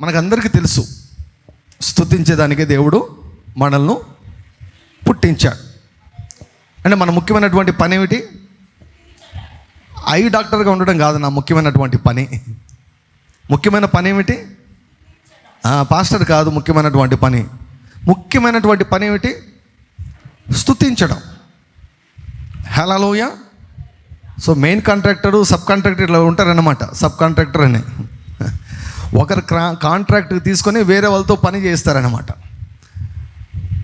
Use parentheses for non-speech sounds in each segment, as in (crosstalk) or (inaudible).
మనకందరికీ తెలుసు. స్థుతించేదానికే దేవుడు మనల్ని పుట్టించాడు. అంటే మన ముఖ్యమైనటువంటి పని ఏమిటి? ఐ డాక్టర్గా ఉండడం కాదు నా ముఖ్యమైనటువంటి పని. ముఖ్యమైన పని ఏమిటి? పాస్టర్ కాదు ముఖ్యమైనటువంటి పని. ముఖ్యమైనటువంటి పని ఏమిటి? స్థుతించడం హలోయ so main contractor sub contractor ఇట్లా ఉంటారన్నమాట? సబ్ కాంట్రాక్టర్ అని. ఒకరు క్రా కాంట్రాక్ట్ తీసుకొని వేరే వాళ్ళతో పని చేస్తారనమాట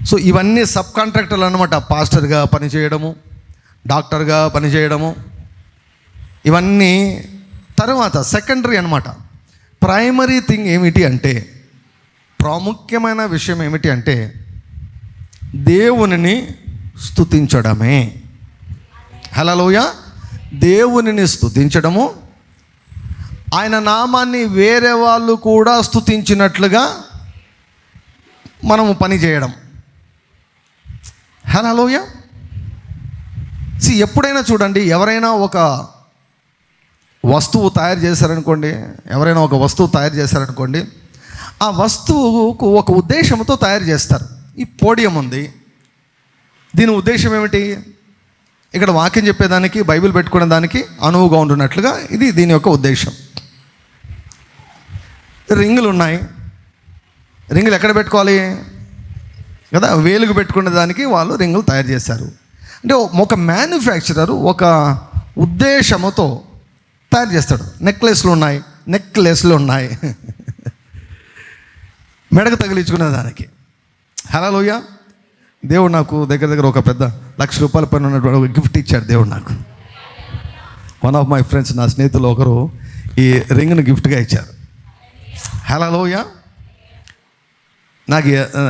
సో ఇవన్నీ సబ్ కాంట్రాక్టర్లు అనమాట పాస్టర్గా పనిచేయడము డాక్టర్గా పనిచేయడము ఇవన్నీ తర్వాత సెకండరీ అనమాట ప్రైమరీ థింగ్ ఏమిటి అంటే ప్రాముఖ్యమైన విషయం ఏమిటి అంటే దేవునిని స్థుతించడమే హలోయ దేవునిని స్థుతించడము ఆయన నామాన్ని వేరే వాళ్ళు కూడా స్తుతించినట్లుగా మనము పని చేయడం. హలోయ సి ఎప్పుడైనా చూడండి ఎవరైనా ఒక వస్తువు తయారు చేశారనుకోండి ఎవరైనా ఒక వస్తువు తయారు చేశారనుకోండి ఆ వస్తువుకు ఒక ఉద్దేశంతో తయారు చేస్తారు. ఈ పోడియం ఉంది. దీని ఉద్దేశం ఏమిటి? ఇక్కడ వాక్యం చెప్పేదానికి బైబిల్ పెట్టుకునే దానికి అనువుగా ఉండున్నట్లుగా ఇది దీని యొక్క ఉద్దేశం. రింగులు ఉన్నాయి రింగులు ఎక్కడ పెట్టుకోవాలి? కదా వేలుగు పెట్టుకునే దానికి వాళ్ళు రింగులు తయారు చేశారు. అంటే ఒక మ్యానుఫ్యాక్చరర్ ఒక ఉద్దేశముతో తయారు చేస్తాడు. నెక్లెస్లు ఉన్నాయి నెక్లెస్లు ఉన్నాయి. (laughs) మెడకు తగిలించుకునే దానికి. హలో లోయ దేవుడు నాకు దగ్గర దగ్గర ఒక పెద్ద లక్ష రూపాయల పైన ఉన్నటువంటి ఒక గిఫ్ట్ ఇచ్చాడు దేవుడు నాకు. వన్ ఆఫ్ మై ఫ్రెండ్స్ నా స్నేహితులు ఒకరు ఈ రింగ్ను గిఫ్ట్గా ఇచ్చారు. హలోయ నాకు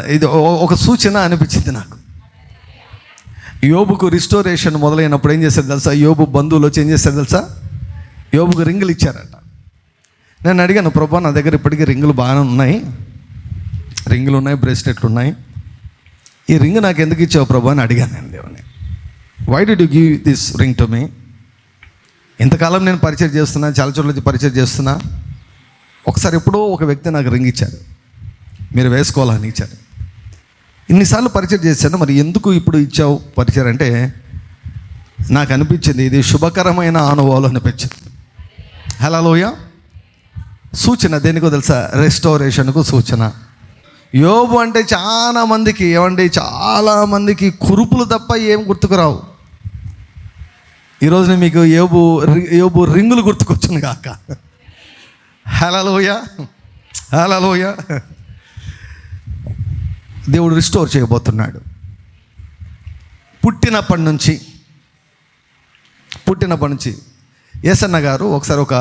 ఇది ఓ- ఒక సూచన అనిపించింది నాకు. యోబుకు రిస్టోరేషన్ మొదలైనప్పుడు ఏం చేశారు తెలుసా? యోబు బంధువులు వచ్చి ఏం చేశారు తెలుసా? యోబుకు రింగులు ఇచ్చారట. నేను అడిగాను ప్రభా నా దగ్గర ఇప్పటికీ రింగులు బాగానే ఉన్నాయి. రింగులు ఉన్నాయి బ్రేస్లెట్లు ఉన్నాయి. ఈ రింగ్ నాకు ఎందుకు ఇచ్చావు ప్రభా? అని అడిగాను నేను దేవుని why did you give this ring to me ఇంతకాలం నేను పరిచయం చేస్తున్నా చాలా చోట్ల నుంచి పరిచయం చేస్తున్నా. ఒకసారి ఎప్పుడో ఒక వ్యక్తి నాకు రింగ్ ఇచ్చారు మీరు వేసుకోవాలని ఇచ్చారు ఇన్నిసార్లు పరిచయం చేశాను మరి ఎందుకు ఇప్పుడు ఇచ్చావు పరిచయం అంటే నాకు అనిపించింది ఇది శుభకరమైన అనుభవాలు అనిపించింది. హలోయ సూచన దేనికో తెలుసా? రెస్టోరేషన్కు సూచన. యోబు అంటే చాలా మందికి ఏమండి చాలా మందికి కురుపులు తప్ప ఏం గుర్తుకురావు. ఈరోజు మీకు యోబు రి- యోబు రింగులు గుర్తుకొచ్చును కాక హలలోయ హలలోయ దేవుడు రిస్టోర్ చేయబోతున్నాడు. పుట్టినప్పటి నుంచి పుట్టినప్పటి నుంచి ఏసన్న గారు ఒకసారి ఒక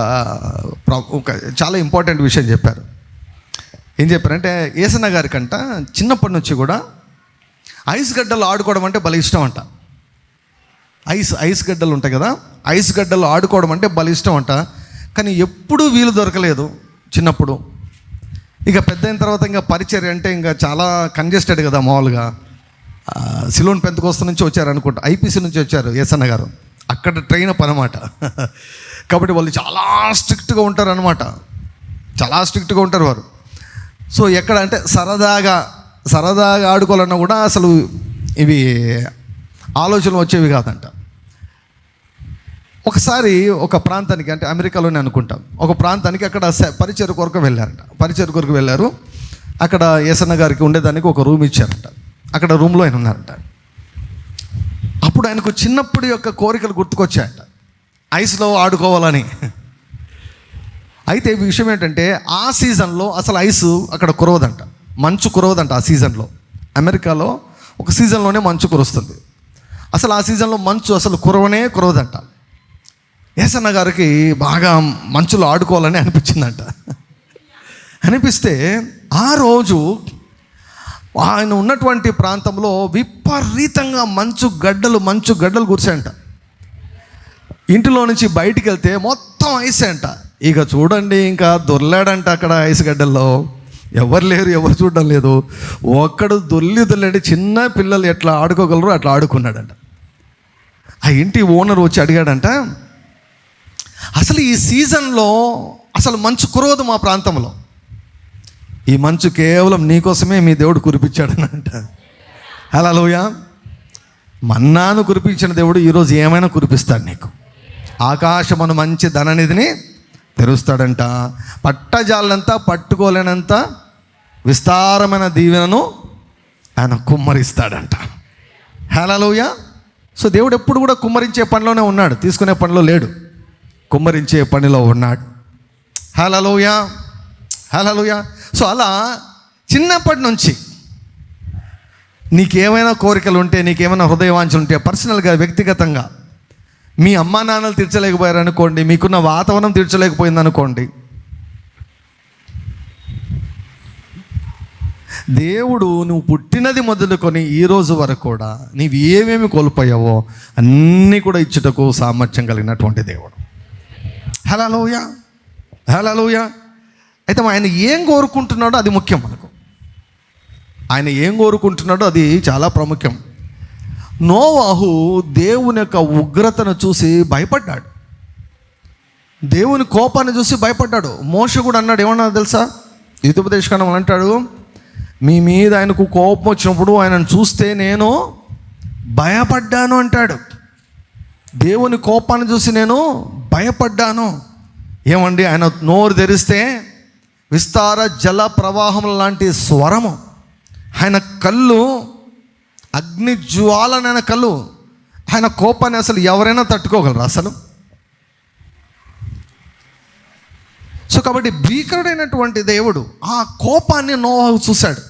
ఒక చాలా ఇంపార్టెంట్ విషయం చెప్పారు. ఏం చెప్పారంటే ఏసన్న గారి కంట చిన్నప్పటి నుంచి కూడా ఐస్ గడ్డలు ఆడుకోవడం అంటే భలే ఇష్టం అంట. ఐస్ ఐస్ గడ్డలు ఉంటాయి కదా ఐస్ గడ్డలు ఆడుకోవడం అంటే భలే ఇష్టం అంట. కానీ ఎప్పుడూ వీలు దొరకలేదు చిన్నప్పుడు. ఇక పెద్ద అయిన తర్వాత ఇంకా పరిచర్య అంటే ఇంకా చాలా కంజెస్టెడ్ కదా మామూలుగా. సిలోన్ పెంతకోస్త నుంచి వచ్చారు అనుకుంటా. ఐపీసీ నుంచి వచ్చారు ఏసన్న గారు. అక్కడ ట్రైన్ పని (laughs) కాబట్టి వాళ్ళు చాలా స్ట్రిక్ట్గా ఉంటారు అనమాట చాలా స్ట్రిక్ట్గా ఉంటారు వారు. సో ఎక్కడ అంటే సరదాగా సరదాగా ఆడుకోవాలన్నా కూడా అసలు ఇవి ఆలోచనలు వచ్చేవి కాదంట. ఒకసారి ఒక ప్రాంతానికి అంటే అమెరికాలోనే అనుకుంటాం. ఒక ప్రాంతానికి అక్కడ స- పరిచయ కొరకు వెళ్ళారంట. పరిచయ కొరకు వెళ్ళారు. అక్కడ ఏసన్న గారికి ఉండేదానికి ఒక రూమ్ ఇచ్చారంట. అక్కడ రూమ్లో ఆయన ఉన్నారంట. అప్పుడు ఆయనకు చిన్నప్పుడు యొక్క కోరికలు గుర్తుకొచ్చాయంట. ఐస్లో ఆడుకోవాలని. అయితే ఈ విషయం ఏంటంటే ఆ సీజన్లో అసలు ఐస్ అక్కడ కురవదంట. మంచు కురవదంట ఆ సీజన్లో. అమెరికాలో ఒక సీజన్లోనే మంచు కురుస్తుంది. అసలు ఆ సీజన్లో మంచు అసలు కురవనే కురవదంట. ఏసన్న గారికి బాగా మంచులో ఆడుకోవాలని అనిపించిందంట. అనిపిస్తే ఆ రోజు ఆయన ఉన్నటువంటి ప్రాంతంలో విపరీతంగా మంచు గడ్డలు మంచు గడ్డలు కురిసాయంట ఇంటిలో నుంచి బయటికి వెళ్తే మొత్తం ఐస్ అంట. ఇక చూడండి ఇంకా దొర్లాడంట అక్కడ ఐస్ గడ్డల్లో. ఎవరు లేరు ఎవరు చూడడం లేదు. ఒక్కడు దొల్లి దొల్లాడి చిన్న పిల్లలు ఎట్లా ఆడుకోగలరు అట్లా ఆడుకున్నాడంట. ఆ ఇంటి ఓనర్ వచ్చి అడిగాడంట అసలు ఈ సీజన్లో అసలు మంచు కురవదు మా ప్రాంతంలో. ఈ మంచు కేవలం నీకోసమే మీ దేవుడు కురిపించాడని అంట. లోయ మన్నాను కురిపించిన దేవుడు ఈరోజు ఏమైనా కురిపిస్తాడు నీకు. ఆకాశమును మంచి ధననిధిని తెరుస్తాడంట. పట్టజాలంతా పట్టుకోలేనంత విస్తారమైన దీవెనను ఆయన కుమ్మరిస్తాడంట. హలలోయ సో దేవుడు ఎప్పుడు కూడా కుమ్మరించే పనిలోనే ఉన్నాడు తీసుకునే పనిలో లేడు. కుమ్మరించే పనిలో ఉన్నాడు. హలలోయా హలలోయా సో అలా చిన్నప్పటి నుంచి నీకేమైనా కోరికలు ఉంటే నీకేమైనా హృదయవాంఛలు ఉంటే పర్సనల్గా వ్యక్తిగతంగా మీ అమ్మా నాన్నలు తీర్చలేకపోయారు అనుకోండి మీకున్న వాతావరణం తీర్చలేకపోయింది అనుకోండి దేవుడు నువ్వు పుట్టినది మొదలుకొని ఈ రోజు వరకు కూడా నీవు ఏమేమి కోల్పోయావో అన్నీ కూడా ఇచ్చుటకు సామర్థ్యం కలిగినటువంటి దేవుడు. హలోయ హలోయ అయితే ఆయన ఏం కోరుకుంటున్నాడో అది ముఖ్యం మనకు. ఆయన ఏం కోరుకుంటున్నాడో అది చాలా ప్రాముఖ్యం. నోవాహు దేవుని యొక్క ఉగ్రతను చూసి భయపడ్డాడు. దేవుని కోపాన్ని చూసి భయపడ్డాడు. మోష కూడా అన్నాడు ఏమన్నా తెలుసా? యుద్ధోపదేశకనం అంటాడు మీ మీద ఆయనకు కోపం వచ్చినప్పుడు ఆయనను చూస్తే నేను భయపడ్డాను అంటాడు. దేవుని కోపాన్ని చూసి నేను భయపడ్డాను. ఏమండి? ఆయన నోరు తెరిస్తే విస్తార జల ప్రవాహం లాంటి స్వరము. ఆయన కళ్ళు అగ్ని జ్వాలనైన కళ్ళు. ఆయన కోపాన్ని అసలు ఎవరైనా తట్టుకోగలరు అసలు? సో కాబట్టి భీకరుడైనటువంటి దేవుడు ఆ కోపాన్ని నోవాహు చూశాడు.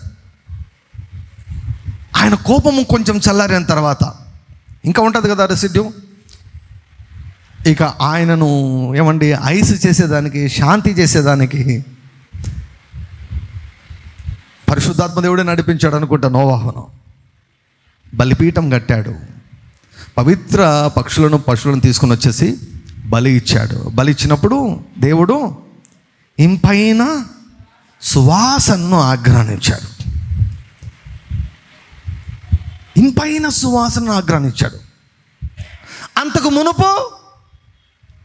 ఆయన కోపము కొంచెం చల్లారిన తర్వాత. ఇంకా ఉంటుంది కదా రెసిడ్యూ? ఇక ఆయనను ఏమండి ఐస్ చేసేదానికి శాంతి చేసేదానికి పరిశుద్ధాత్మ దేవుడే నడిపించాడు అనుకుంటా నోవాహనం బలిపీఠం కట్టాడు. పవిత్ర పక్షులను పశువులను తీసుకుని వచ్చేసి బలి ఇచ్చాడు. బలి ఇచ్చినప్పుడు దేవుడు ఇంపైన సువాసనను ఆగ్రహించాడు. ఇంపైన సువాసనను ఆగ్రహించాడు. అంతకు మునుపు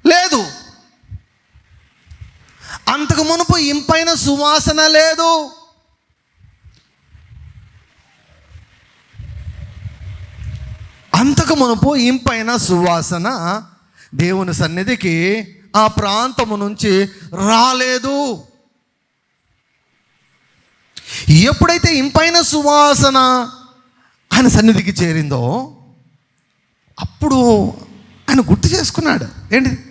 లేదు అంతకు మునుపు ఇంపైన సువాసన లేదు. అంతకు మునుపు ఇంపైన సువాసన దేవుని సన్నిధికి ఆ ప్రాంతము నుంచి రాలేదు. ఎప్పుడైతే ఇంపైన సువాసన ఆయన సన్నిధికి చేరిందో అప్పుడు ఆయన గుర్తు చేసుకున్నాడు. ఏంటి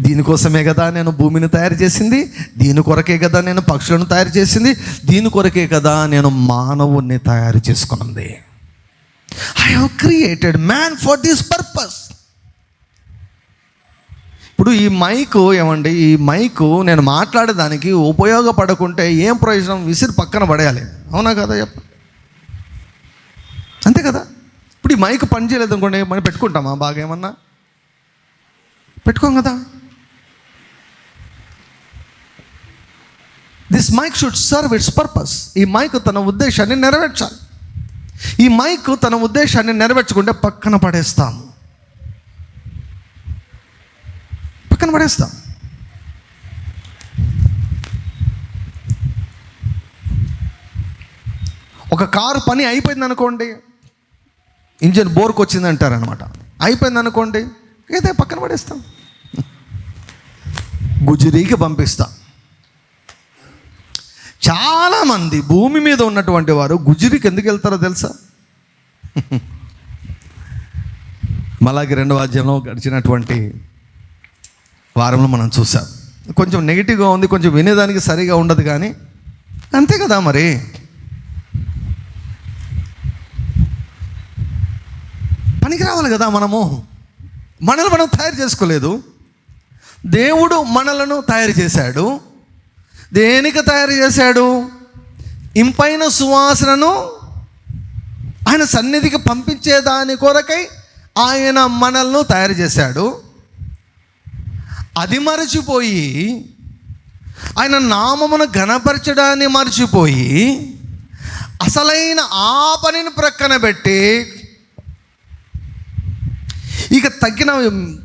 దీనికోసమే కదా నేను భూమిని తయారు చేసింది దీని కొరకే కదా నేను పక్షులను తయారు చేసింది దీని కొరకే కదా నేను మానవుణ్ణి తయారు చేసుకున్నది. I have created man for this purpose ఇప్పుడు ఈ మైకు ఏమండి ఈ మైకు నేను మాట్లాడేదానికి ఉపయోగపడకుంటే ఏం ప్రయోజనం? విసిరి పక్కన పడేయాలి. అవునా కదా చెప్ప? అంతే కదా? ఇప్పుడు ఈ మైక్ పనిచేయలేదు అనుకోండి మనం పెట్టుకుంటామా? బాగా ఏమన్నా? పెట్టుకోం కదా? This mic should serve its purpose ఈ మైక్ తన ఉద్దేశాన్ని నెరవేర్చాలి. ఈ మైక్ తన ఉద్దేశాన్ని నెరవేర్చుకుంటే పక్కన పడేస్తాం పక్కన పడేస్తాం. ఒక కారు పని అయిపోయింది అనుకోండి ఇంజిన్ బోర్కి వచ్చింది అంటారనమాట అయిపోయింది అనుకోండి ఏదో పక్కన పడేస్తాం. గుజరీకి పంపిస్తాం. చాలామంది భూమి మీద ఉన్నటువంటి వారు గుజరికి ఎందుకు వెళ్తారో తెలుసా? మలాగి రెండవ అధ్యాయంలో గడిచినటువంటి వారంలో మనం చూసాం కొంచెం నెగిటివ్గా ఉంది కొంచెం వినేదానికి సరిగా ఉండదు కానీ అంతే కదా మరి? పనికి రావాలి కదా మనము? మనల్ని మనం తయారు చేసుకోలేదు. దేవుడు మనలను తయారు చేశాడు. దేనికి తయారు చేశాడు? ఇంపైన సువాసనను ఆయన సన్నిధికి పంపించేదాని కొరకై ఆయన మనల్ని తయారు చేశాడు. అది మరచిపోయి ఆయన నామమును ఘనపరచడాన్ని మరచిపోయి అసలైన ఆ పనిని ప్రక్కన పెట్టి ఇక తగ్గిన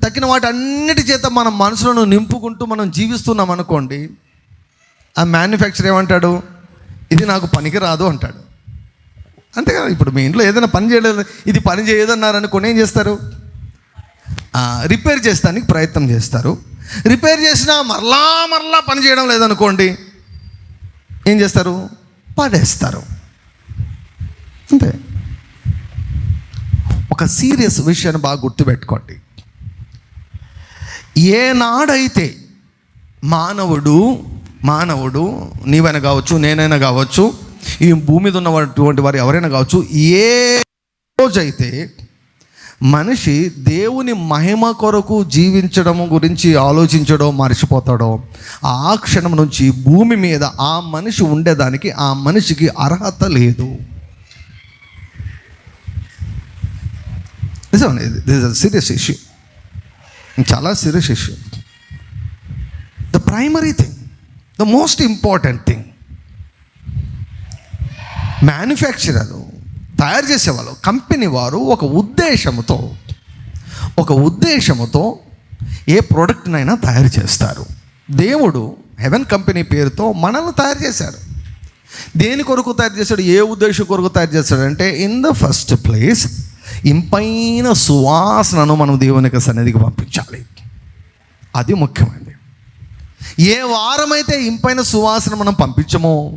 తగ్గిన వాటి అన్నిటి చేత మన మనసులను నింపుకుంటూ మనం జీవిస్తున్నాం అనుకోండి ఆ మ్యానుఫ్యాక్చర్ ఏమంటాడు? ఇది నాకు పనికి రాదు అంటాడు. అంతే కదా ఇప్పుడు మీ ఇంట్లో ఏదైనా పని చేయలేదు ఇది పని చేయదన్నారనుకోని ఏం చేస్తారు? రిపేర్ చేస్తానికి ప్రయత్నం చేస్తారు. రిపేర్ చేసినా మరలా మరలా పని చేయడం లేదనుకోండి ఏం చేస్తారు? పడేస్తారు. అంతే. ఒక సీరియస్ విషయాన్ని బాగా గుర్తుపెట్టుకోండి. ఏనాడైతే మానవుడు మానవుడు నీవైనా కావచ్చు నేనైనా కావచ్చు ఈ భూమి మీద ఉన్నటువంటి వారు ఎవరైనా కావచ్చు ఏ రోజైతే మనిషి దేవుని మహిమ కొరకు జీవించడం గురించి ఆలోచించడం మర్చిపోతాడో ఆ క్షణం నుంచి భూమి మీద ఆ మనిషి ఉండేదానికి ఆ మనిషికి అర్హత లేదు. నిజం దిస్ సీరియస్ ఇష్యూ చాలా serious issue the primary thing the most important thing మ్యానుఫ్యాక్చరర్లు తయారు చేసేవాళ్ళు కంపెనీ వారు ఒక ఉద్దేశంతో ఒక ఉద్దేశముతో ఏ ప్రోడక్ట్నైనా తయారు చేస్తారు. దేవుడు హెవెన్ కంపెనీ పేరుతో మనల్ని తయారు చేశాడు. దేని కొరకు తయారు చేశాడు? ఏ ఉద్దేశం కొరకు తయారు చేశాడు అంటే ఇన్ ద ఫస్ట్ ప్లేస్ ఇంపైన సువాసనను మనం దేవునికి సన్నిధికి పంపించాలి. అది ముఖ్యమైనది. ఏ వారమైతే ఇంపైన సువాసన మనం పంపించమో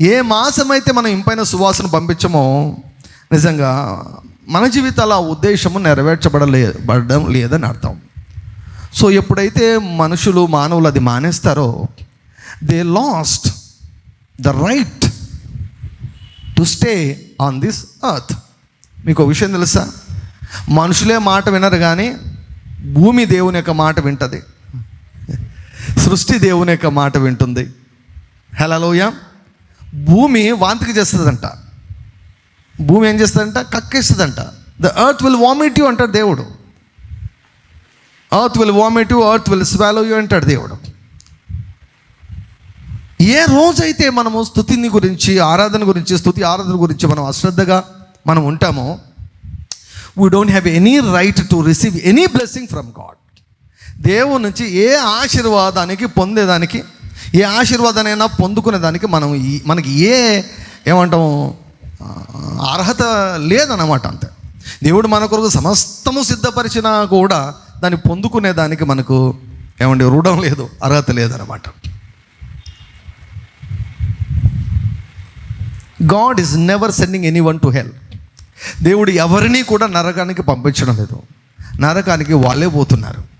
ఏ మాసమైతే మనం ఇంపైన సువాసన పంపించమో నిజంగా మన జీవితాల ఉద్దేశము నెరవేర్చబడలే పడడం లేదని అర్థం. సో ఎప్పుడైతే మనుషులు మానవులు అది మానేస్తారో they lost the right to stay on this earth మీకు ఒక విషయం తెలుసా? మనుషులే మాట వినరు కానీ భూమి దేవుని యొక్క మాట వింటది. సృష్టి దేవుని యొక్క మాట వింటుంది. హలోయ భూమి వాంతికి చేస్తుందంట. భూమి ఏం చేస్తుందంట? కక్కేస్తుందంట. The earth will vomit you అంటాడు దేవుడు. Earth will vomit you earth will swallow you అంటాడు దేవుడు. ఏ రోజైతే మనము స్థుతిని గురించి ఆరాధన గురించి స్థుతి ఆరాధన గురించి మనం అశ్రద్ధగా మనం ఉంటామో we don't have any right to receive any blessing from God దేవుని నుంచి ఏ ఆశీర్వాదానికి పొందేదానికి ఏ ఆశీర్వాదానైనా పొందుకునేదానికి మనం మనకి ఏ ఏమంటాం అర్హత లేదన్నమాట అంతే. దేవుడు మన కొరకు సమస్తము సిద్ధపరిచినా కూడా దాన్ని పొందుకునేదానికి మనకు ఏమండి రుణం లేదు అర్హత లేదన్నమాట. God is never sending anyone to hell. దేవుడు ఎవరిని కూడా నరకానికి పంపించడం లేదు. నరకానికి వాళ్ళే పోతున్నారు.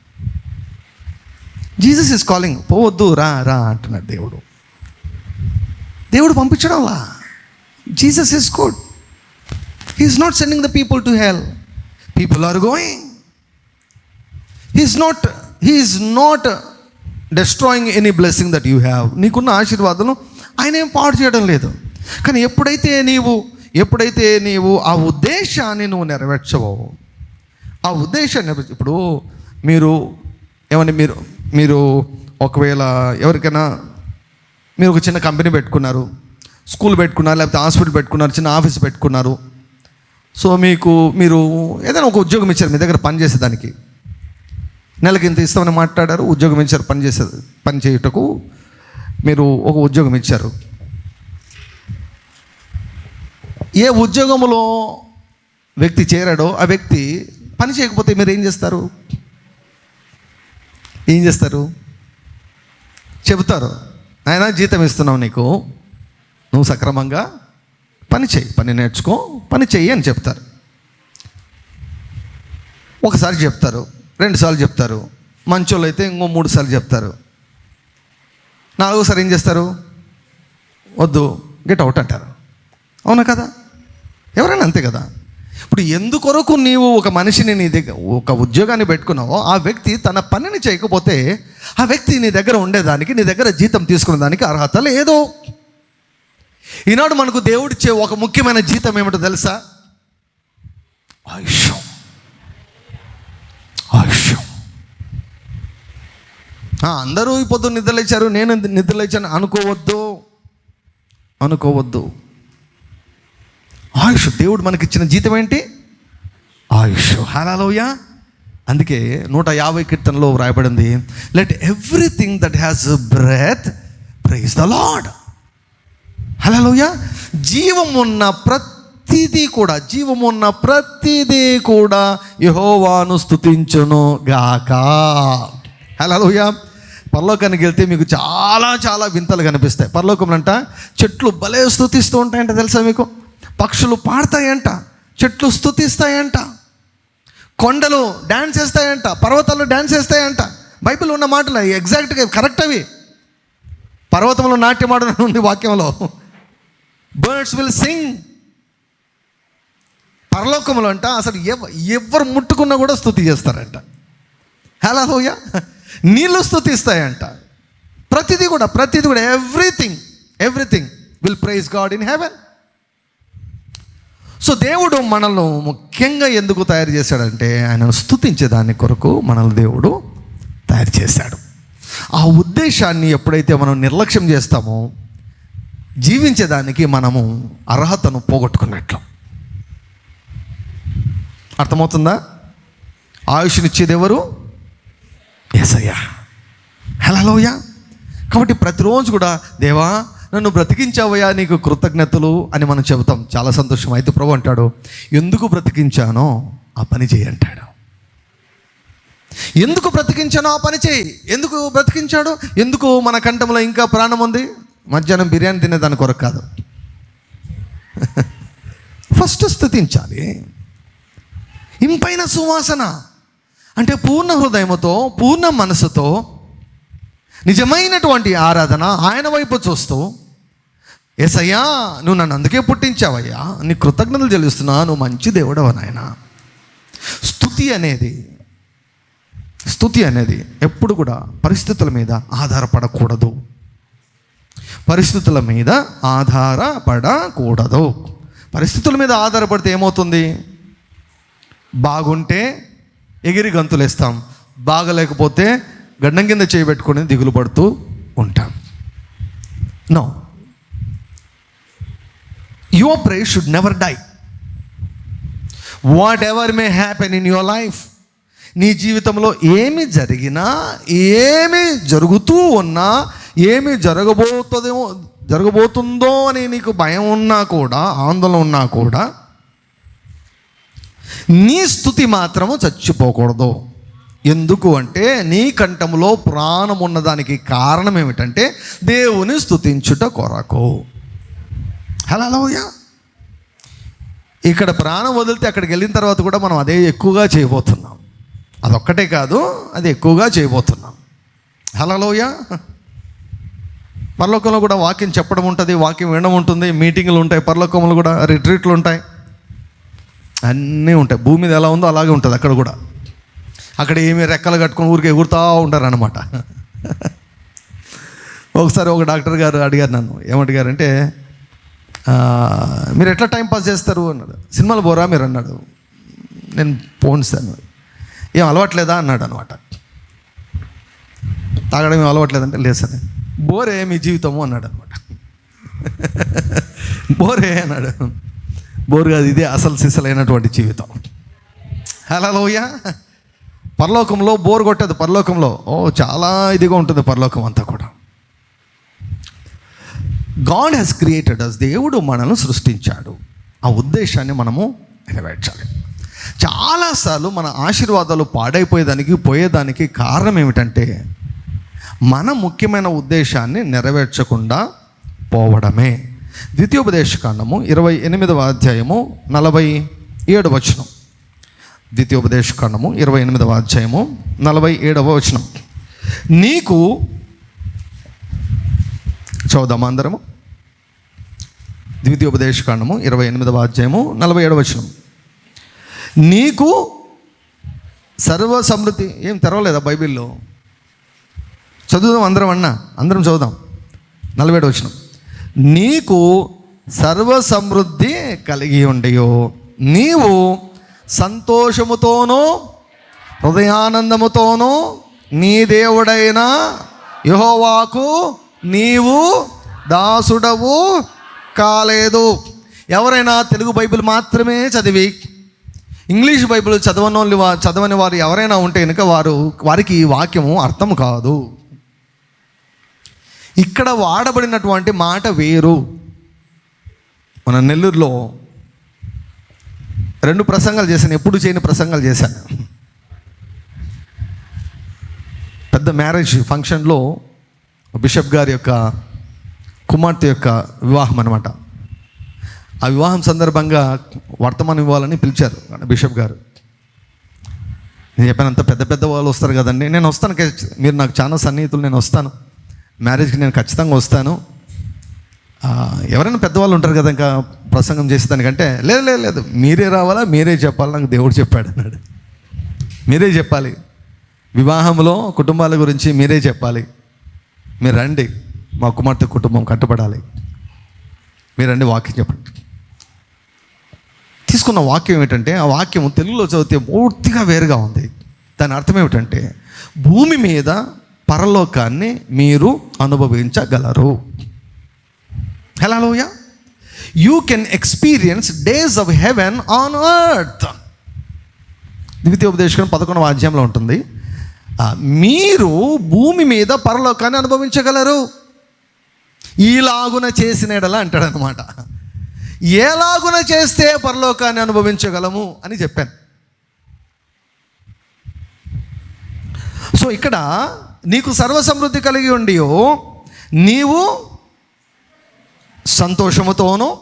జీసస్ ఇస్ కాలింగ్ పోవద్దు రా రా అంటున్నాడు దేవుడు. దేవుడు పంపించడంలా Jesus is good he's not sending the people to hell people are going he's not he's not destroying any blessing that you have నీకున్న ఆశీర్వాదం ఆయన ఏం పాడు చేయడం లేదు. కానీ ఎప్పుడైతే నీవు ఎప్పుడైతే నీవు ఆ ఉద్దేశాన్ని నువ్వు నెరవేర్చవో ఆ ఉద్దేశాన్ని ఇప్పుడు మీరు ఏమని మీరు మీరు ఒకవేళ ఎవరికైనా మీరు ఒక చిన్న కంపెనీ పెట్టుకున్నారు స్కూల్ పెట్టుకున్నారు లేకపోతే హాస్పిటల్ పెట్టుకున్నారు చిన్న ఆఫీస్ పెట్టుకున్నారు. సో మీకు మీరు ఏదైనా ఒక ఉద్యోగం ఇచ్చారు మీ దగ్గర పని చేసేదానికి. నెలకి ఇంత ఇస్తామని మాట్లాడారు ఉద్యోగం ఇచ్చారు పని చేసే పని చేయుటకు మీరు ఒక ఉద్యోగం ఇచ్చారు. ఏ ఉద్యోగంలో వ్యక్తి చేరాడో ఆ వ్యక్తి పని చేయకపోతే మీరు ఏం చేస్తారు? ఏం చేస్తారు? చెబుతారు. ఆయన జీతం ఇస్తున్నావు నీకు. నువ్వు సక్రమంగా పని చేయి. పని నేర్చుకో పని చెయ్యి అని చెప్తారు. ఒకసారి చెప్తారు. రెండుసార్లు చెప్తారు. మంచోళ్ళు అయితే ఇంకో మూడు సార్లు చెప్తారు. నాలుగోసారి ఏం చేస్తారు? వద్దు గెట్ అవుట్ అంటారు. అవునా కదా? ఎవరైనా అంతే కదా? ఇప్పుడు ఎందుకొరకు నీవు ఒక మనిషిని నీ దగ్గర ఒక ఉద్యోగాన్ని పెట్టుకున్నావో ఆ వ్యక్తి తన పనిని చేయకపోతే ఆ వ్యక్తి నీ దగ్గర ఉండేదానికి నీ దగ్గర జీతం తీసుకునే దానికి అర్హత లేదు. ఈనాడు మనకు దేవుడిచ్చే ఒక ముఖ్యమైన జీతం ఏమిటో తెలుసా? ఆయుష్యం. ఆయుష్యం. అందరూ ఈ పొద్దు నిద్రలేచారు నేను నిద్రలేచాను అనుకోవద్దు. అనుకోవద్దు. ఆయుష్. దేవుడు మనకిచ్చిన జీతం ఏంటి? ఆయుష్. హలోయ అందుకే నూట యాభై కీర్తనలో వ్రాయబడింది let everything that has breath praise the lord hallelujah ఉన్న ప్రతిదీ కూడా జీవం ఉన్న ప్రతిదీ కూడా యహోవాను స్థుతించును గాక. హలోయ పరలోకానికి వెళ్తే మీకు చాలా చాలా వింతలు కనిపిస్తాయి. పరలోకంలో అంట చెట్లు భలే స్థుతిస్తూ ఉంటాయంట తెలుసా మీకు? పక్షులు పాడతాయంట చెట్లు స్థుతిస్తాయంట కొండలు డ్యాన్స్ వేస్తాయంట పర్వతాలు డ్యాన్స్ వేస్తాయంట బైబిల్ ఉన్న మాటలు ఎగ్జాక్ట్గా కరెక్ట్ అవి. పర్వతంలో నాట్యమాడని ఉంది వాక్యంలో. బర్డ్స్ విల్ సింగ్ పరలోకంలో అంట అసలు ఎవ ఎవరు ముట్టుకున్నా కూడా స్థుతి చేస్తారంట. హలో హోయా నీళ్ళు స్థుతిస్తాయంట ప్రతిదీ కూడా ప్రతిదీ కూడా everything everything will praise God in heaven so దేవుడు మనల్ని ముఖ్యంగా ఎందుకు తయారు చేశాడంటే ఆయనను స్థుతించే దాని కొరకు మనల్ని దేవుడు తయారు చేశాడు. ఆ ఉద్దేశాన్ని ఎప్పుడైతే మనం నిర్లక్ష్యం చేస్తామో జీవించేదానికి మనము అర్హతను పోగొట్టుకున్నట్లు. అర్థమవుతుందా? ఆయుష్నిచ్చేది ఎవరు ఎసయ్యా హలోయ కాబట్టి ప్రతిరోజు కూడా దేవా నన్ను బ్రతికించావయ్యా నీకు కృతజ్ఞతలు అని మనం చెబుతాం. చాలా సంతోషం. అయితే ప్రభు అంటాడు ఎందుకు బ్రతికించానో ఆ పని చేయి అంటాడు. ఎందుకు బ్రతికించానో ఆ పని చేయి? ఎందుకు బ్రతికించాడు? ఎందుకు మన కంఠంలో ఇంకా ప్రాణం ఉంది? మధ్యాహ్నం బిర్యానీ తినేదాని కొరకు కాదు. (laughs) ఫస్ట్ స్థుతించాలి. ఇంపైన సువాసన. అంటే పూర్ణ హృదయముతో పూర్ణ మనసుతో నిజమైనటువంటి ఆరాధన ఆయన వైపు చూస్తూ ఎసయ్యా నువ్వు నన్ను అందుకే పుట్టించావయ్యా. నీ కృతజ్ఞతలు తెలుస్తున్నా నువ్వు మంచి దేవుడవ నాయన. స్థుతి అనేది స్థుతి అనేది ఎప్పుడు కూడా పరిస్థితుల మీద ఆధారపడకూడదు. పరిస్థితుల మీద ఆధారపడకూడదు. పరిస్థితుల మీద ఆధారపడితే ఏమవుతుంది? బాగుంటే ఎగిరి గంతులేస్తాం. బాగలేకపోతే గడ్డం కింద చేయబెట్టుకొని దిగులు పడుతూ ఉంటాం. No your pray should never die whatever may happen in your life నీ జీవితంలో ఏమి జరిగినా ఏమి జరుగుతూ ఉన్నా ఏమి జరగబోతుందేమో జరగబోతుందో అని నీకు భయం ఉన్నా కూడా ఆందోళన ఉన్నా కూడా నీ స్థుతి మాత్రము చచ్చిపోకూడదు. ఎందుకు అంటే నీ కంఠంలో ప్రాణం ఉన్నదానికి కారణం ఏమిటంటే దేవుని స్థుతించుట కొరకు. హలోయ ఇక్కడ ప్రాణం వదిలితే అక్కడికి వెళ్ళిన తర్వాత కూడా మనం అదే ఎక్కువగా చేయబోతున్నాం. అదొక్కటే కాదు అది ఎక్కువగా చేయబోతున్నాం. హలోయ పరలోకంలో కూడా వాక్యం చెప్పడం ఉంటుంది వాక్యం వినడం ఉంటుంది మీటింగ్లు ఉంటాయి పరలోకంలో కూడా రిట్రీట్లు ఉంటాయి. అన్నీ ఉంటాయి. భూమి మీద ఎలా ఉందో అలాగే ఉంటుంది అక్కడ కూడా. అక్కడ ఏమి రెక్కలు కట్టుకొని ఊరికే ఎగురుతూ ఉంటారు అనమాట ఒకసారి ఒక డాక్టర్ గారు అడిగారు నన్ను ఏమడిగారంటే మీరు ఎట్లా టైం పాస్ చేస్తారు? అన్నాడు. సినిమాలు పోరా మీరు? అన్నాడు. నేను పోనిస్తాను ఏం అలవాట్లేదా? అన్నాడు అనమాట తాగడం ఏం అలవాట్లేదంటే లేదు సరే బోరే మీ జీవితము అన్నాడు అనమాట బోరే అన్నాడు. బోరు కాదు ఇదే అసలు సిసలైనటువంటి జీవితం. హలోయ పరలోకంలో బోర్ కొట్టదు పరలోకంలో. ఓ చాలా ఇదిగా ఉంటుంది పరలోకం అంతా కూడా. గాడ్ హ్యాస్ క్రియేటెడ్ అస్ దేవుడు మనల్ని సృష్టించాడు. ఆ ఉద్దేశాన్ని మనము నెరవేర్చాలి. చాలాసార్లు మన ఆశీర్వాదాలు పాడైపోయేదానికి పోయేదానికి కారణం ఏమిటంటే మన ముఖ్యమైన ఉద్దేశాన్ని నెరవేర్చకుండా పోవడమే. ద్వితీయోపదేశకాండము ఇరవై ఎనిమిదవ అధ్యాయము నలభై ఏడు వచనం. ద్వితీయోపదేశకాండము ఇరవై ఎనిమిదవ అధ్యాయము నలభై ఏడవ వచనం. నీకు చదుదామా అందరము? ద్వితీయోపదేశకాండము ఇరవై ఎనిమిదవ అధ్యాయము నలభై ఏడవ వచనం. నీకు సర్వ సమృద్ధి ఏం తెరవలేదా బైబిల్లో? చదువుదాం అందరం అన్న అందరం చదువుదాం. నలభై ఏడు వచనం. నీకు సర్వ సమృద్ధి కలిగి ఉండయో నీవు సంతోషముతోనూ హృదయానందముతోనూ నీ దేవుడైన యహోవాకు నీవు దాసుడవు కాలేదు. ఎవరైనా తెలుగు బైబిల్ మాత్రమే చదివి ఇంగ్లీష్ బైబిల్ చదవనోళ్ళు వా- చదవని వారు ఎవరైనా ఉంటే కనుక వారు వారికి ఈ వాక్యము అర్థం కాదు. ఇక్కడ వాడబడినటువంటి మాట వేరు. మన నెల్లూరులో రెండు ప్రసంగాలు చేశాను ఎప్పుడు చేయని ప్రసంగాలు చేశాను. పెద్ద మ్యారేజ్ ఫంక్షన్లో బిషప్ గారి యొక్క కుమార్తె యొక్క వివాహం అనమాట ఆ వివాహం సందర్భంగా వర్తమానం ఇవ్వాలని పిలిచారు బిషప్ గారు. నేను చెప్పానంత పెద్ద పెద్ద వాళ్ళు వస్తారు కదండి. నేను వస్తాను మీరు నాకు చాలా సన్నిహితులు నేను వస్తాను. మ్యారేజ్కి నేను ఖచ్చితంగా వస్తాను. ఎవరైనా పెద్దవాళ్ళు ఉంటారు కదా ఇంకా ప్రసంగం చేసేదానికంటే లేదు లేదు లేదు మీరే రావాలా మీరే చెప్పాలి నాకు దేవుడు చెప్పాడు అన్నాడు. మీరే చెప్పాలి. వివాహంలో కుటుంబాల గురించి మీరే చెప్పాలి. మీరు రండి మా కుమార్తె కుటుంబం కట్టుబడాలి. మీరు రండి వాక్యం చెప్పండి. తీసుకున్న వాక్యం ఏమిటంటే ఆ వాక్యం తెలుగులో చదివితే పూర్తిగా వేరుగా ఉంది. దాని అర్థం ఏమిటంటే భూమి మీద పరలోకాన్ని మీరు అనుభవించగలరు. Hallelujah you can experience days of heaven on earth ద్వితీయోపదేశం పదకొండవ అధ్యాయంలో ఉంటుంది. మీరు భూమి మీద పరలోకాన్ని అనుభవించగలరు. ఈలాగున చేసిన అంటాడనమాట అంటాడు ఏలాగున చేస్తే పరలోకాన్ని అనుభవించగలము అని చెప్పాను. సో ఇక్కడ నీకు సర్వసమృద్ధి కలిగి ఉండియో నీవు సంతోషముతోనూ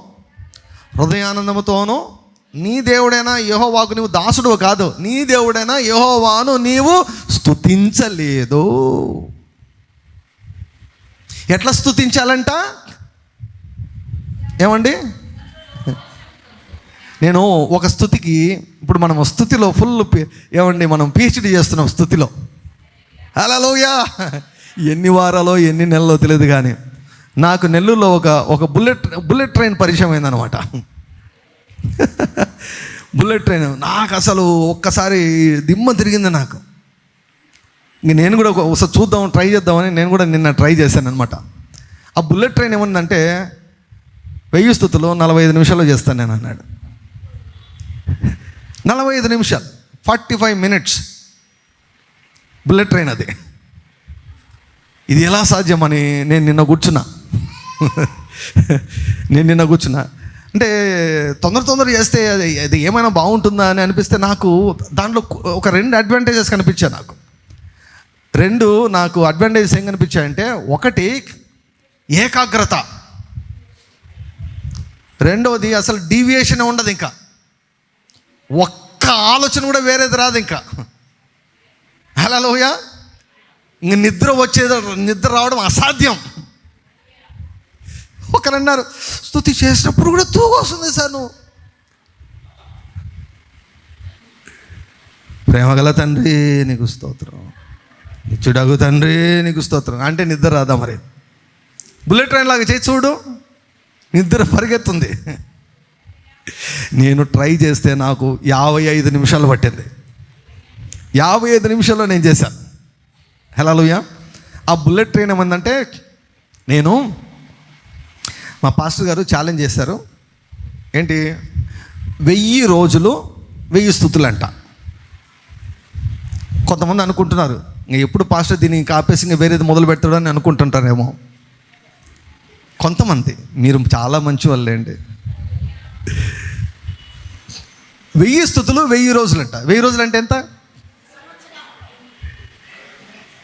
హృదయానందముతోనూ నీ దేవుడైనా యహోవాకు నీవు దాసుడు కాదు. నీ దేవుడైనా యహోవాను నీవు స్తుతించలేదు. ఎట్లా స్తుతించాలంట? ఏమండి? నేను ఒక స్థుతికి ఇప్పుడు మనం స్థుతిలో ఫుల్ ఏమండి మనం పిహెచ్డి చేస్తున్నాం స్థుతిలో హలోయా ఎన్ని వారాలో ఎన్ని నెలలో తెలియదు కానీ. నాకు నెల్లూరులో ఒక ఒక బుల్లెట్ బుల్లెట్ ట్రైన్ పరిచయం అయిందనమాట బుల్లెట్ ట్రైన్. నాకు అసలు ఒక్కసారి దిమ్మ తిరిగింది నాకు. ఇంక నేను కూడా ఒకసారి చూద్దాం ట్రై చేద్దామని నేను కూడా నిన్న ట్రై చేశాను అనమాట ఆ బుల్లెట్ ట్రైన్ ఏముందంటే వెయ్యి స్థుతులు నలభై ఐదు నిమిషాలు చేస్తాను నేను అన్నాడు. నలభై ఐదు నిమిషాలు forty five minutes. Bullet train అది. ఇది ఎలా సాధ్యమని నేను నిన్న కూర్చున్నా. నేను నిన్న కూర్చున్నా. అంటే తొందర తొందర చేస్తే అది అది ఏమైనా బాగుంటుందా అని అనిపిస్తే నాకు దాంట్లో ఒక రెండు అడ్వాంటేజెస్ కనిపించాయి నాకు. రెండు నాకు అడ్వాంటేజెస్ ఏం కనిపించాయంటే ఒకటి ఏకాగ్రత. రెండవది అసలు డీవియేషన్ ఉండదు ఇంకా. ఒక్క ఆలోచన కూడా వేరేది రాదు ఇంకా. హలోయ ఇంక నిద్ర వచ్చేది నిద్ర రావడం అసాధ్యం. ఒకరు అన్నారు స్థుతి చేసినప్పుడు కూడా తూగు వస్తుంది సార్ నువ్వు. ప్రేమగల తండ్రి నీకు స్తోత్రం. నిచ్చుడగు తండ్రి నీకు స్తోత్రం. అంటే నిద్ర రాదా మరి? బుల్లెట్ ట్రైన్ లాగా చేసి చూడు నిద్ర పరిగెత్తుంది. నేను ట్రై చేస్తే నాకు యాభై ఐదు నిమిషాలు పట్టింది. యాభై ఐదు నిమిషాల్లో నేను చేశాను హలోయ ఆ బుల్లెట్ ట్రైన్ ఏమందంటే నేను మా పాస్టర్ గారు ఛాలెంజ్ చేశారు. ఏంటి? వెయ్యి రోజులు వెయ్యి స్థుతులు అంట కొంతమంది అనుకుంటున్నారు ఎప్పుడు పాస్టర్ దీన్ని ఇంకా ఆపేసి ఇంకా వేరేది మొదలు పెడతాడు అని అనుకుంటుంటారేమో. కొంతమంది మీరు చాలా మంచి వాళ్ళేండి వెయ్యి స్థుతులు వెయ్యి రోజులంట. వెయ్యి రోజులు అంటే ఎంత?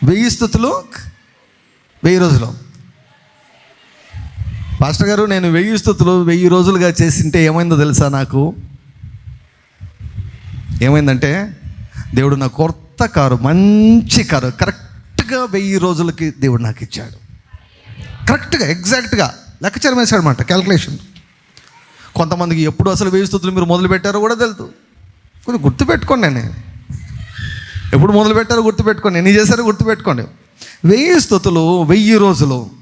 వెయ్యి స్థుతులు వెయ్యి రోజులు. పాస్టర్ గారు నేను వెయ్యి స్థుతులు వెయ్యి రోజులుగా చేసింటే ఏమైందో తెలుసా నాకు? ఏమైందంటే దేవుడు నా కొత్త కారు మంచి కారు కరెక్ట్గా వెయ్యి రోజులకి దేవుడు నాకు ఇచ్చాడు. కరెక్ట్గా ఎగ్జాక్ట్గా లెక్కచారం వేశాడు అనమాట క్యాల్కులేషన్. కొంతమందికి ఎప్పుడు అసలు వెయ్యి స్థుతులు మీరు మొదలు పెట్టారో కూడా తెలుసు కొంచెం గుర్తుపెట్టుకోండి నేను. ఎప్పుడు మొదలు పెట్టారో గుర్తుపెట్టుకోండి ఎన్ని చేశారో గుర్తుపెట్టుకోండి. వెయ్యి స్థుతులు వెయ్యి రోజులు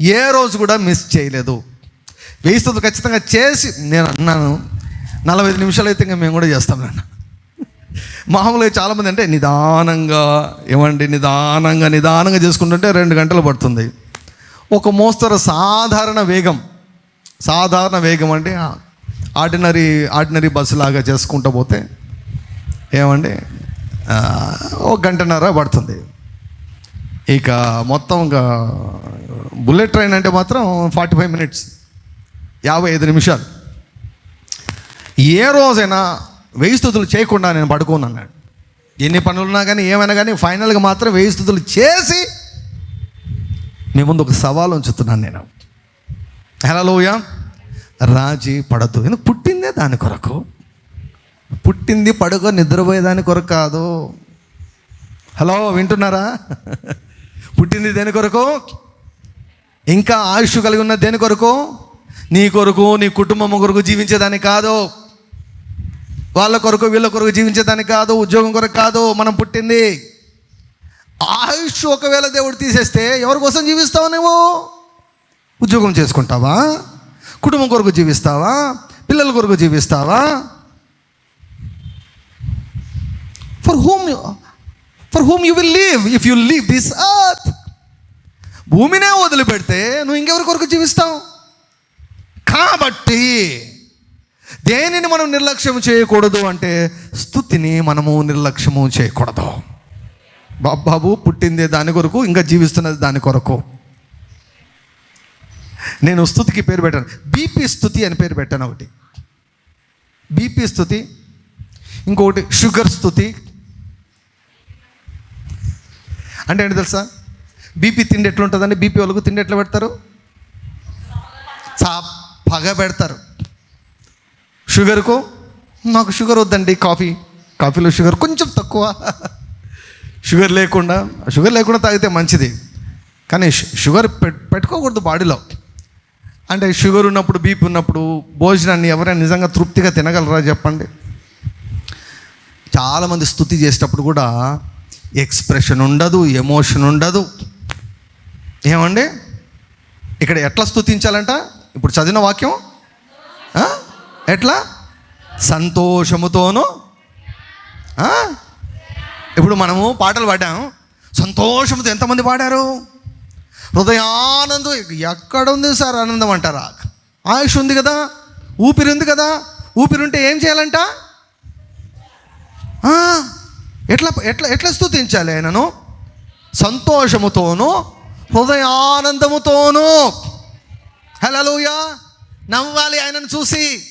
ఏ రోజు కూడా మిస్ చేయలేదు. వెయ్యి స్థుతులు ఖచ్చితంగా చేసి నేను అన్నాను నలభై ఐదు నిమిషాలు అయితే ఇంకా మేము కూడా చేస్తాం నాన్న. మామూలుగా చాలామంది అంటే నిదానంగా ఏమండి నిదానంగా నిదానంగా చేసుకుంటుంటే రెండు గంటలు పడుతుంది. ఒక మోస్తరు సాధారణ వేగం. సాధారణ వేగం అంటే ఆర్డినరీ ఆర్డినరీ బస్సు లాగా చేసుకుంటూ పోతే ఏమండి ఒక గంటన్నర పడుతుంది. ఇక మొత్తం ఇంకా బుల్లెట్ ట్రైన్ అంటే మాత్రం ఫార్టీ ఫైవ్ మినిట్స్ యాభై ఐదు నిమిషాలు. ఏ రోజైనా వెయ్యి స్థుతులు చేయకుండా నేను పడుకోను అన్నాడు. ఎన్ని పనులున్నా కానీ ఏమైనా కానీ ఫైనల్గా మాత్రం వెయ్యి స్థుతులు చేసి మీ ముందు ఒక సవాల్ ఉంచుతున్నాను నేను. హలోయ రాజీ పడద్దు. ఎందుకు పుట్టిందే దాని కొరకు? పుట్టింది పడుకో నిద్రపోయేదాని కొరకు కాదు. హలో వింటున్నారా? (laughs) పుట్టింది దేని కొరకు? ఇంకా ఆయుష్ కలిగి ఉన్న దేని కొరకు? నీ కొరకు నీ కుటుంబం కొరకు జీవించేదాన్ని కాదు. వాళ్ళ కొరకు వీళ్ళ కొరకు జీవించేదానికి కాదు. ఉద్యోగం కొరకు కాదు. మనం పుట్టింది. ఆయుష్ ఒకవేళ దేవుడు తీసేస్తే ఎవరి కోసం జీవిస్తావు నువ్వు? ఉద్యోగం చేసుకుంటావా? కుటుంబం కొరకు జీవిస్తావా? పిల్లల కొరకు జీవిస్తావా? For whom for whom you will leave if you leave this earth భూమినే వదిలిపెడితే నువ్వు ఇంకెవరి కొరకు జీవిస్తావు? కాబట్టి దేనిని మనం నిర్లక్ష్యం చేయకూడదు అంటే స్థుతిని మనము నిర్లక్ష్యము చేయకూడదు. బాబు పుట్టిందే దాని కొరకు ఇంకా జీవిస్తున్నది దాని కొరకు. నేను స్థుతికి పేరు పెట్టాను. బీపీ స్థుతి అని పేరు పెట్టాను ఒకటి. బీపీ స్థుతి ఇంకొకటి షుగర్ స్థుతి. అంటే ఏంటి తెలుసా? బీపీ తిండి ఎట్లుంటుందండి? బీపీ వాళ్ళకు తిండి ఎట్లా పెడతారు? చా పగ పెడతారు. షుగర్కు? నాకు షుగర్ వద్దండి కాఫీ. కాఫీలో షుగర్ కొంచెం తక్కువ. షుగర్ లేకుండా షుగర్ లేకుండా తాగితే మంచిది. కానీ షుగర్ పెట్ పెట్టుకోకూడదు బాడీలో. అంటే షుగర్ ఉన్నప్పుడు బీపీ ఉన్నప్పుడు భోజనాన్ని ఎవరైనా నిజంగా తృప్తిగా తినగలరా చెప్పండి? చాలామంది స్థుతి చేసేటప్పుడు కూడా ఎక్స్ప్రెషన్ ఉండదు ఎమోషన్ ఉండదు. ఏమండి? ఇక్కడ ఎట్లా స్థుతించాలంట ఇప్పుడు చదివిన వాక్యం? ఎట్లా? సంతోషముతోనూ ఇప్పుడు మనము పాటలు పాడాం. సంతోషంతో ఎంతమంది పాడారు? హృదయానందం ఎక్కడ ఉంది సార్ ఆనందం అంటారా? ఆయుష్ ఉంది కదా? ఊపిరి ఉంది కదా? ఊపిరి ఉంటే ఏం చేయాలంట? ఎట్లా ఎట్లా ఎట్లా స్థుతించాలి ఆయనను? సంతోషముతోనూ హృదయ ఆనందముతోనూ హలోయా నవ్వాలి ఆయనను చూసి.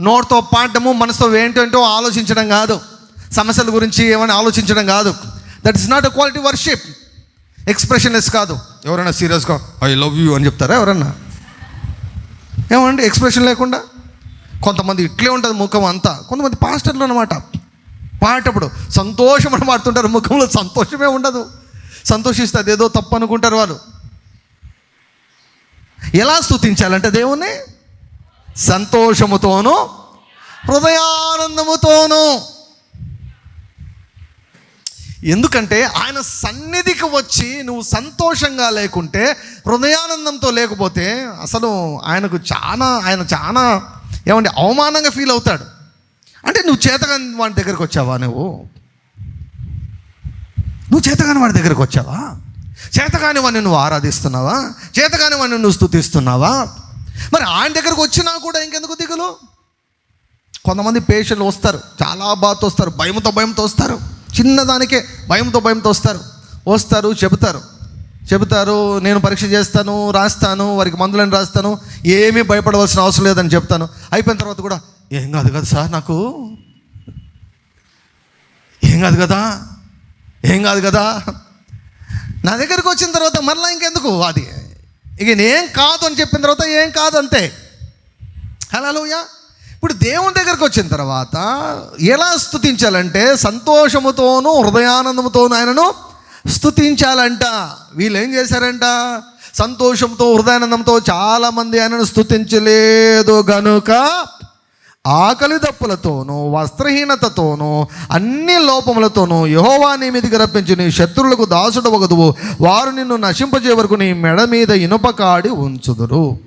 నోటితో పాడటము మనసుతో ఏంటంటో ఆలోచించడం కాదు. సమస్యల గురించి ఏమైనా ఆలోచించడం కాదు. That is not a quality worship expressionless కాదు. ఎవరైనా సీరియస్గా ఐ లవ్ యూ అని చెప్తారా ఎవరన్నా? ఏమండి ఎక్స్ప్రెషన్ లేకుండా? కొంతమంది ఇట్లే ఉంటుంది ముఖం అంతా. కొంతమంది పాస్టర్లు అనమాట పాడేటప్పుడు సంతోషం అని పాడుతుంటారు ముఖంలో సంతోషమే ఉండదు. సంతోషిస్తే ఏదో తప్పు అనుకుంటారు వాళ్ళు. ఎలా స్థుతించాలంటే దేవుణ్ణి? సంతోషముతోను హృదయానందముతోను. ఎందుకంటే ఆయన సన్నిధికి వచ్చి నువ్వు సంతోషంగా లేకుంటే హృదయానందంతో లేకపోతే అసలు ఆయనకు చాలా ఆయన చాలా ఏమంటే అవమానంగా ఫీల్ అవుతాడు. అంటే నువ్వు చేతగా వాడి దగ్గరికి వచ్చావా నువ్వు? నువ్వు చేతగాని వాడి దగ్గరకు వచ్చావా? చేతగాని వాడిని నువ్వు ఆరాధిస్తున్నావా? చేతగాని వాడిని నువ్వు స్థుతిస్తున్నావా మరి ఆయన దగ్గరకు వచ్చినా కూడా ఇంకెందుకు దిగులు? కొంతమంది పేషెంట్లు వస్తారు చాలా బాధతో వస్తారు భయంతో భయంతో వస్తారు. చిన్నదానికే భయంతో భయంతో వస్తారు. వస్తారు చెబుతారు. చెబుతారు నేను పరీక్ష చేస్తాను రాస్తాను వారికి మందులను రాస్తాను ఏమీ భయపడవలసిన అవసరం లేదని చెప్తాను. అయిపోయిన తర్వాత కూడా ఏం కాదు కదా సార్ నాకు? ఏం కాదు కదా? ఏం కాదు కదా? నా దగ్గరికి వచ్చిన తర్వాత మరలా ఇంకెందుకు అది? ఇక నేం కాదు అని చెప్పిన తర్వాత ఏం కాదు అంతే. హలోయా ఇప్పుడు దేవుని దగ్గరకు వచ్చిన తర్వాత ఎలా స్థుతించాలంటే సంతోషముతోనూ హృదయానందముతోనూ ఆయనను స్థుతించాలంట వీళ్ళు ఏం చేశారంట? సంతోషంతో హృదయానందంతో చాలామంది ఆయనను స్థుతించలేదు గనుక ఆకలి దప్పులతోనూ వస్త్రహీనతతోనూ అన్ని లోపములతోనూ యహోవా నీ మీదకి రప్పించి నీ శత్రువులకు దాసుడు వారు నిన్ను నశింపజే వరకు నీ మెడ మీద ఇనుపకాడి ఉంచుదురు.